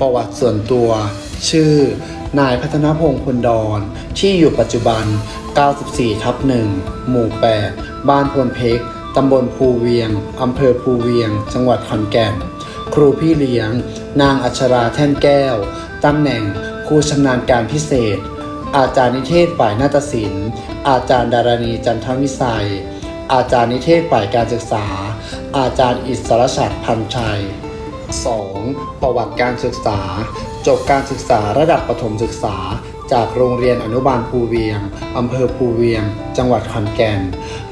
ประวัติส่วนตัว ชื่อ นายพัฒนพงศ์พลดอนที่อยู่ปัจจุบัน 94 ทับ1หมู่ 8 บ้านพลเพกตำบลภูเวียง อำเภอภูเวียง จังหวัดขอนแก่น ครูพี่เลี้ยง นางอัชราแท่นแก้ว ตำแหน่งครูชำนาญการพิเศษ อาจารย์นิเทศฝ่ายนาฏศิลป์ อาจารย์ดารณีจันทวิสัย อาจารย์นิเทศฝ่ายการศึกษา อาจารย์อิสรชัดพันชัย 2. ประวัติการศึกษา จบการศึกษาระดับประถมศึกษา จากโรงเรียนอนุบาลภูเวียง อำเภอภูเวียง จังหวัดขอนแก่น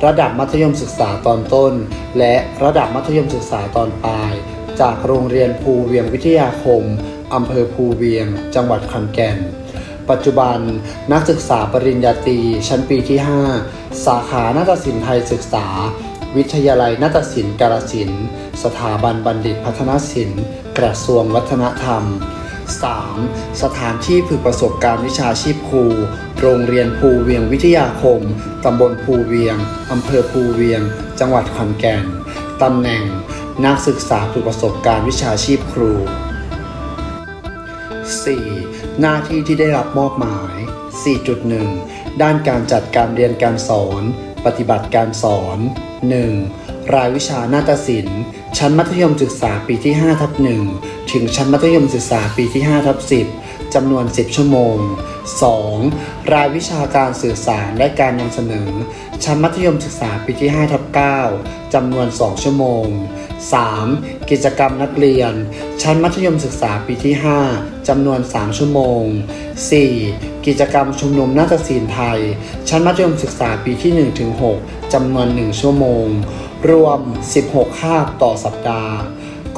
ระดับมัธยมศึกษาตอนต้น และระดับมัธยมศึกษาตอนปลาย จากโรงเรียนภูเวียงวิทยาคม อำเภอภูเวียง จังหวัดขอนแก่น ปัจจุบันนักศึกษาปริญญาตรีชั้นปีที่ 5 สาขานาฏศิลป์ไทยศึกษา วิทยาลัยนาฏศิลป์กาฬสินสถาบันบัณฑิตพัฒนศิลป์ กระทรวงวัฒนธรรม 3. สถานที่ฝึกประสบการณ์วิชาชีพครู โรงเรียนภูเวียงวิทยาคม ตำบลภูเวียง อำเภอภูเวียง จังหวัดขอนแก่น ตำแหน่ง นักศึกษาฝึกประสบการณ์วิชาชีพครู 4. หน้าที่ที่ได้รับมอบหมาย 4.1 ด้านการจัดการเรียนการสอน ปฏิบัติการสอน 1. รายวิชานาฏศิลป์ ชั้นมัธยมศึกษาปีที่5ทับ1ถึงชั้นมัธยมศึกษาปีที่5ทับ10จำนวน 10 ชั่วโมง 2. รายวิชาการสื่อสารและการนำเสนอ ชั้นมัธยมศึกษาปีที่5ทับ9จำนวน 2 ชั่วโมง 3. กิจกรรมนักเรียน ชั้นมัธยมศึกษาปีที่ 5จำนวน 3 ชั่วโมง 4. กิจกรรมชุมนุมนาฏศิลป์ไทย ชั้นมัธยมศึกษาปีที่1ถึง6จำนวน 1 ชั่วโมง รวม 16 คาบต่อสัปดาห์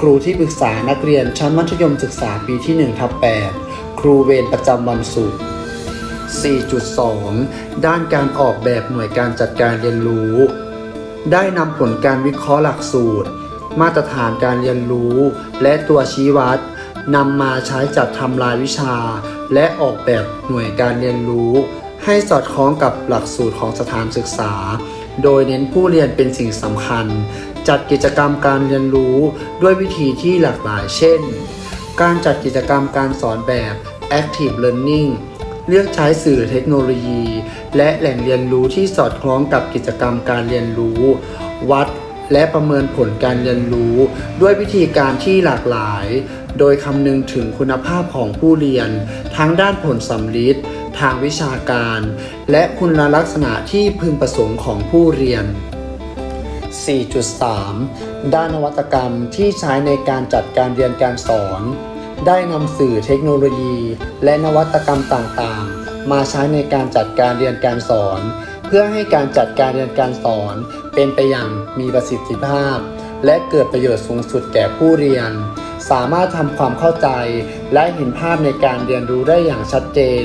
ครูที่ปรึกษานักเรียนชั้นมัธยมศึกษาปีที่1ทับ8ครูเวรประจำวันศุกร์4.2 ด้านการออกแบบหน่วยการจัดการเรียนรู้ ได้นำผลการวิเคราะห์หลักสูตร มาตรฐานการเรียนรู้ และตัวชี้วัด นำมาใช้จัดทำรายวิชา และออกแบบหน่วยการเรียนรู้ ให้สอดคล้องกับหลักสูตรของสถานศึกษา โดยเน้นผู้เรียนเป็นสิ่งสำคัญ จัดกิจกรรมการเรียนรู้ด้วยวิธีที่หลากหลายเช่น การจัดกิจกรรมการสอนแบบ Active Learning เลือกใช้สื่อเทคโนโลยี และแหล่งเรียนรู้ที่สอดคล้องกับกิจกรรมการเรียนรู้ วัด และประเมินผลการเรียนรู้ ด้วยวิธีการที่หลากหลาย โดยคำนึงถึงคุณภาพของผู้เรียน ทั้งด้านผลสำลิดทางวิชาการ และคุณลักษณะที่พึงประสงค์ของผู้เรียน 4.3 ด้านนวัตกรรมที่ใช้ในการจัดการเรียนการสอน ได้นำสื่อเทคโนโลยี และนวัตกรรมต่างๆ มาใช้ในการจัดการเรียนการสอน พื่อให้การจัดการเรียนการสอนเป็นไปอย่างมีประสิทธิภาพ และเกิดประโยชน์สูงสุดแก่ผู้เรียน สามารถทำความเข้าใจ และเห็นภาพในการเรียนรู้ได้อย่างชัดเจน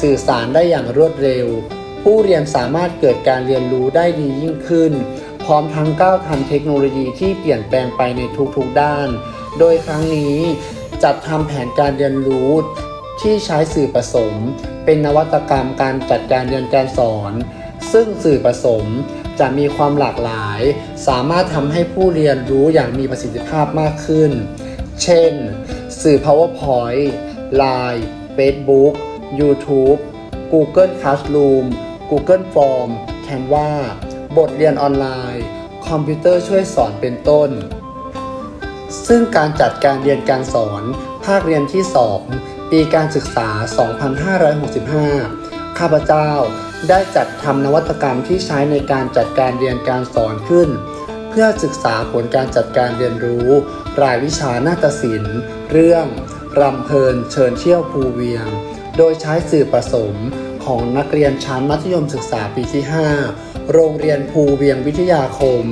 สื่อสารได้อย่างรวดเร็ว ผู้เรียนสามารถเกิดการเรียนรู้ได้ดียิ่งขึ้น พร้อมทั้งก้าวทันเทคโนโลยีที่เปลี่ยนแปลงไปในทุกๆด้าน โดยครั้งนี้จัดทำแผนการเรียนรู้ที่ใช้สื่อผสม เป็นนวัตกรรมการจัดการเรียนการสอน ซึ่งสื่อผสมจะมีความหลากหลาย สามารถทำให้ผู้เรียนรู้อย่างมีประสิทธิภาพมากขึ้น เช่น สื่อ PowerPoint Line Facebook YouTube Google Classroom Google Form Canva บทเรียนออนไลน์ คอมพิวเตอร์ช่วยสอนเป็นต้น ซึ่งการจัดการเรียนการสอน ภาคเรียนที่ 2 ปีการศึกษา 2565 ข้าพเจ้าได้จัดทำนวัตกรรมที่ใช้ในการจัดการเรียนการสอนขึ้น เพื่อศึกษาผลการจัดการเรียนรู้ รายวิชานาฏศิลป์ เรื่องรำเพลินเชิญเที่ยวภูเวียง โดยใช้สื่อผสมของนักเรียนชั้นมัธยมศึกษาปีที่ 5 โรงเรียนภูเวียงวิทยาคม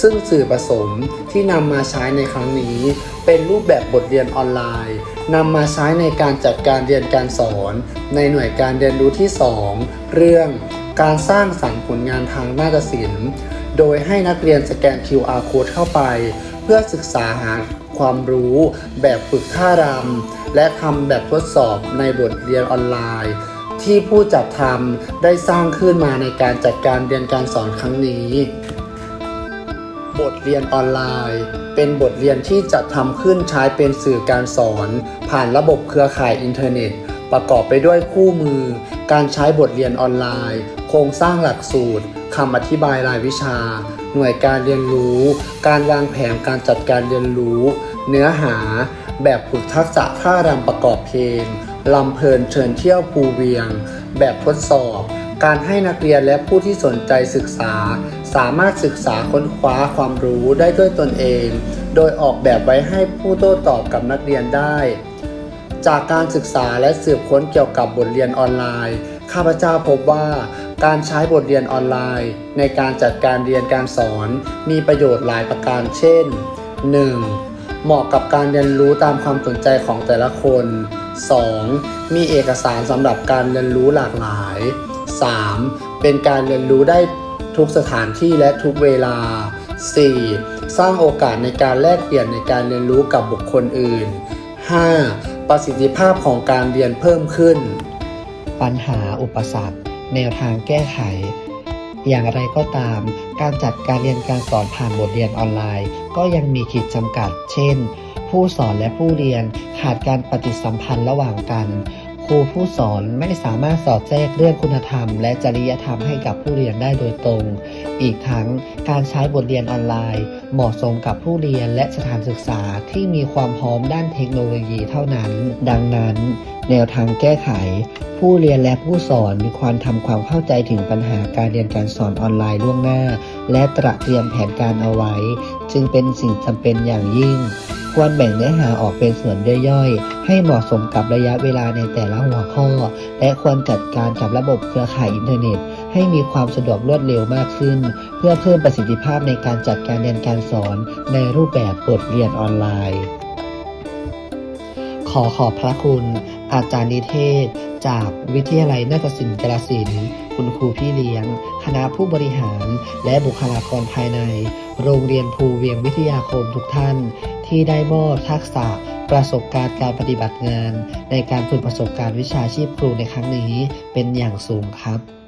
ซึ่งสื่อผสมที่นำมาใช้ในครั้งนี้ เป็นรูปแบบบทเรียนออนไลน์นำมาใช้ในการจัดการเรียนการสอน ในหน่วยการเรียนรู้ที่ 2 เรื่องการสร้างสรรค์ผลงานทางนาฏศิลป์ โดยให้นักเรียนสแกน QR code เข้าไป เพื่อศึกษาหาความรู้แบบฝึกท่ารำและทำแบบทดสอบในบทเรียนออนไลน์ ที่ผู้จัดทำได้สร้างขึ้นมาในการจัดการเรียนการสอนครั้งนี้ บทเรียนออนไลน์ เป็นบทเรียนที่จัดทำขึ้นใช้เป็นสื่อการสอน ผ่านระบบเครือข่ายอินเทอร์เน็ต ประกอบไปด้วยคู่มือ การใช้บทเรียนออนไลน์ โครงสร้างหลักสูตรคำอธิบายรายวิชา หน่วยการเรียนรู้ การวางแผนการจัดการเรียนรู้ เนื้อหา แบบฝึกทักษะท่ารำประกอบเพลง ลำเพลินเชิญเที่ยวภูเวียง แบบทดสอบ การให้นักเรียนและผู้ที่สนใจศึกษา สามารถศึกษาค้นคว้าความรู้ได้ด้วยตนเอง โดยออกแบบไว้ให้ผู้โต้ตอบกับนักเรียนได้ จากการศึกษาและสืบค้นเกี่ยวกับบทเรียนออนไลน์ ข้าพเจ้าพบว่าการใช้บทเรียนออนไลน์ ในการจัดการเรียนการสอน มีประโยชน์หลายประการเช่น 1. เหมาะกับการเรียนรู้ตามความสนใจของแต่ละคน 2. มีเอกสารสำหรับการเรียนรู้หลากหลาย 3. เป็นการเรียนรู้ได้ทุกสถานที่และทุกเวลา 4. สร้างโอกาสในการแลกเปลี่ยนในการเรียนรู้กับบุคคลอื่น 5. ประสิทธิภาพของการเรียนเพิ่มขึ้น ปัญหาอุปสรรค แนวทางแก้ไข อย่างไรก็ตาม การจัดการเรียนการสอนผ่านบทเรียนออนไลน์ ก็ยังมีขีดจำกัด เช่น ผู้สอนและผู้เรียนขาดการปฏิสัมพันธ์ระหว่างกัน ครูผู้สอนไม่สามารถสอดแทรกเรื่องคุณธรรม และจริยธรรมให้กับผู้เรียนได้โดยตรง อีกทั้งการใช้บทเรียนออนไลน์ เหมาะสมกับผู้เรียนและสถานศึกษาที่มีความพร้อมด้านเทคโนโลยีเท่านั้น ดังนั้น แนวทางแก้ไข ผู้เรียนและผู้สอนมีความทำความเข้าใจถึงปัญหาการเรียนการสอนออนไลน์ล่วงหน้า และตระเตรียมแผนการเอาไว้ จึงเป็นสิ่งจำเป็นอย่างยิ่ง ควรแบ่งเนื้อหาออกเป็นส่วนย่อยๆ ให้เหมาะสมกับระยะเวลาในแต่ละหัวข้อ และควรจัดการกับระบบเครือข่ายอินเทอร์เน็ต ให้มีความสะดวกรวดเร็วมากขึ้น เพื่อเพิ่มประสิทธิภาพในการจัดการเรียนการสอน ในรูปแบบบทเรียนออนไลน์ ขอขอบพระคุณ อาจารย์นิเทศ จากวิทยาลัยนาฏศิลป์กาฬสินคุณครูพี่เลี้ยง คณะผู้บริหาร และบุคลากรภายใน โรงเรียนภูเวียงวิทยาคมทุกท่าน ที่ได้มอบทักษะประสบการณ์การปฏิบัติงาน ในการฝึกประสบการณ์วิชาชีพครูในครั้งนี้เป็นอย่างสูงครับ